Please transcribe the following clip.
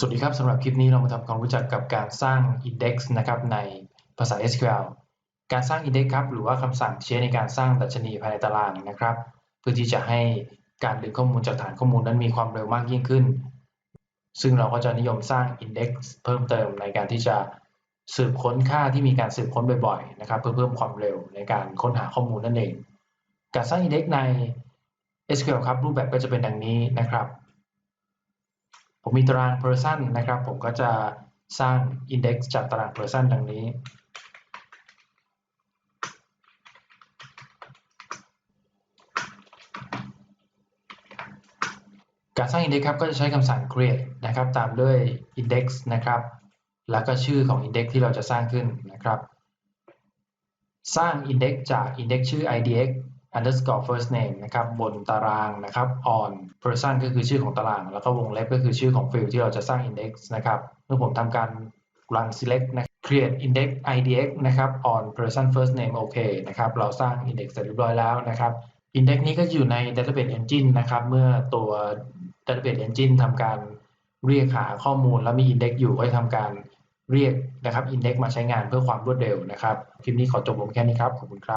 สวัสดีครับสำหรับคลิปนี้เรามาทำความรู้จักกับการสร้าง index นะครับในภาษา SQL การสร้าง index ครับหรือว่าคำสั่งใช้ในการสร้างดัชนีภายในตารางนะครับ เพื่อที่จะให้การดึงข้อมูลจากฐานข้อมูลนั้นมีความเร็วมากยิ่งขึ้น ซึ่งเราก็จะนิยมสร้าง index เพิ่มเติมในการที่จะสืบค้นค่าที่มีการสืบค้นบ่อยๆนะครับเพื่อเพิ่มความเร็วในการค้นหาข้อมูลนั่นเอง การสร้าง index ใน SQL ครับรูปแบบก็จะเป็นดังนี้นะครับ ผมมีตาราง person นะครับ ผมก็จะสร้าง index จากตาราง person ดังนี้ การสร้าง index ครับก็จะใช้คำสั่ง create นะครับ ตามด้วย index นะครับ แล้วก็ชื่อของ index ที่เราจะสร้างขึ้นนะครับ สร้าง index จาก index ชื่อ idx underscore first name นะครับบนตารางนะครับ on person ก็คือชื่อของตาราง แล้วก็วงเล็บก็คือชื่อของฟิลที่เราจะสร้าง index นะครับเมื่อผมทำการ run select นะ create index idx นะครับ on person first name โอเคนะครับเราสร้าง index เสร็จเรียบร้อยแล้วนะครับ index นี้ก็อยู่ใน database engine นะครับ เมื่อตัว database engine ทำการเรียกหาข้อมูลแล้วมี index อยู่ก็จะทำการเรียกนะครับ index มาใช้งานเพื่อความรวดเร็วนะครับ คลิปนี้ขอจบลงแค่นี้ครับ ขอบคุณครับ